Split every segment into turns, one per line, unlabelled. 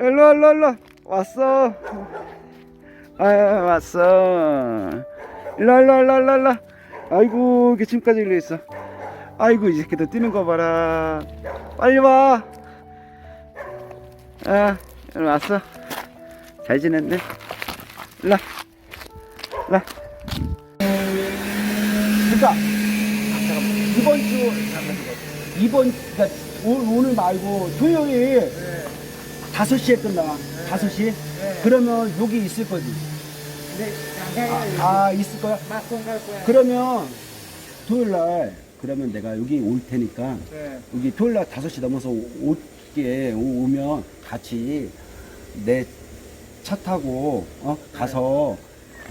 일로 일로 일로. 왔어. 아 왔어. 일로 일로 일로 일로 일로. 아이고 지금까지 일로 있어. 아이고 이 새끼들 뛰는 거 봐라. 빨리 와. 아, 일로 왔어. 잘 지냈네. 일로 일로 그러니까 이번 주 이번 그러니까 오- 오늘 말고 토요일 다섯 시에 끝나 다섯 시 그러면 여기 있을 거지
네, 나가요.
아 있을 거야
막공 갈 거야.
그러면 토요일 날 그러면 내가 여기 올 테니까
네.
여기 토요일 날 다섯 시 넘어서 오- 올게 오- 오면 같이 내 차 타고 어? 가서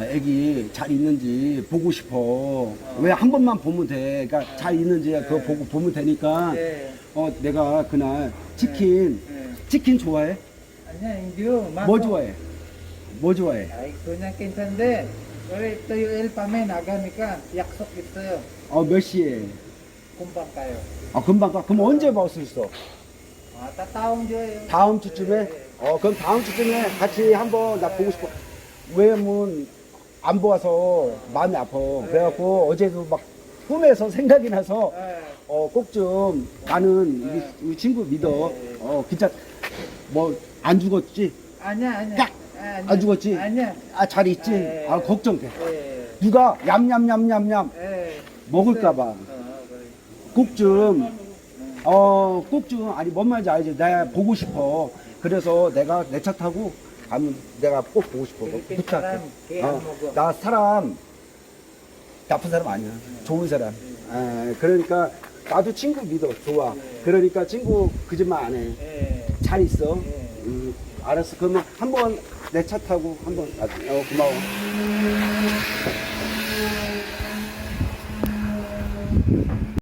애기 잘 있는지 보고 싶어. 왜 한 번만 보면 돼. 그러니까 잘 있는지 그거 보고 보면 되니까
네.
어 내가 그날 치킨
네.
치킨 좋아해?
아니야, 인디오.
뭐 좋아해? 뭐 좋아해?
아이, 그냥 괜찮은데, 우리 토요일 밤에 나가니까 약속 있어요.
어 몇 시에?
금방 가요.
아 금방 가. 그럼 언제 볼 수 있어?
아, 따따온 줘요.
다음 주쯤에? 어 그럼 다음 주쯤에 같이 한번 나 보고 싶어. 왜냐면 안 보아서 마음이 아파. 그래갖고 어제도 막 꿈에서 생각이 나서
네.
어 꼭 좀 나는 우리, 우리 친구 믿어. 어 진짜 뭐 안 죽었지?
아니야, 아니야.
깍!
아니야.
안 죽었지?
아니야.
아 잘 있지?
네.
아 걱정돼.
예.
누가 얌얌얌얌얌
예.
먹을까봐
어, 그래.
꼭좀 어, 꼭 좀, 아니, 뭔 말인지 알지? 내가 보고 싶어. 그래서 내가 내 차 타고 가면 내가 꼭 보고 싶어.
필리핀
부탁해.
사람 개안
어,
먹어.
나 사람, 나쁜 사람 아니야. 좋은 사람. 에, 그러니까, 나도 친구 믿어. 좋아. 그러니까 친구 그 짓만 안 해.
예.
잘 있어.
예.
음, 알았어. 그러면 한번 내 차 타고 한번, 아, 어, 고마워.